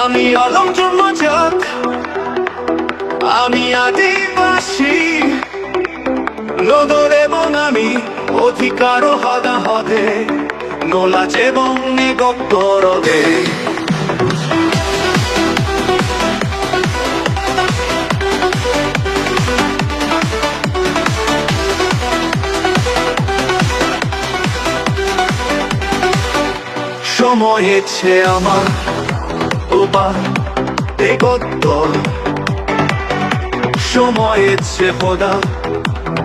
আমি অলম জন্মজাত আমি আদিবাসী। নদর এবং আমি অধিকার হদা হদে নোলাচ এবং নিগত্তরদে সময়েছে আমার দেগত্তর সময়েছে পদা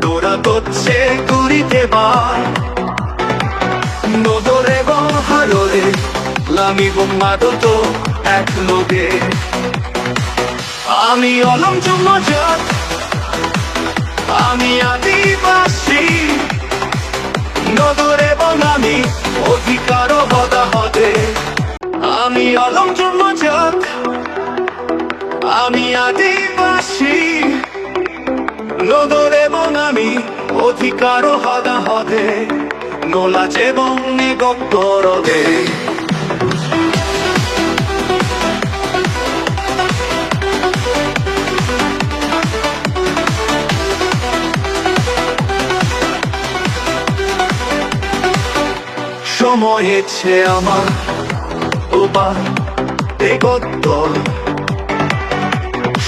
তোরা করছে করিতে বার নদরে এবং হাররে লামি মাদত এক লোকে। আমি অলম জন্মজাত আমি আদিবাসী। নদর এবং আমি অধিকার হদা হদে আমি অলম জন্মজাত আমি আদিবাসী। নদর এবং আমি অধিকার হদা হদে নোলাচ এবং নিগত্তরদে সময়েছে আমার ওপার দেগত্তর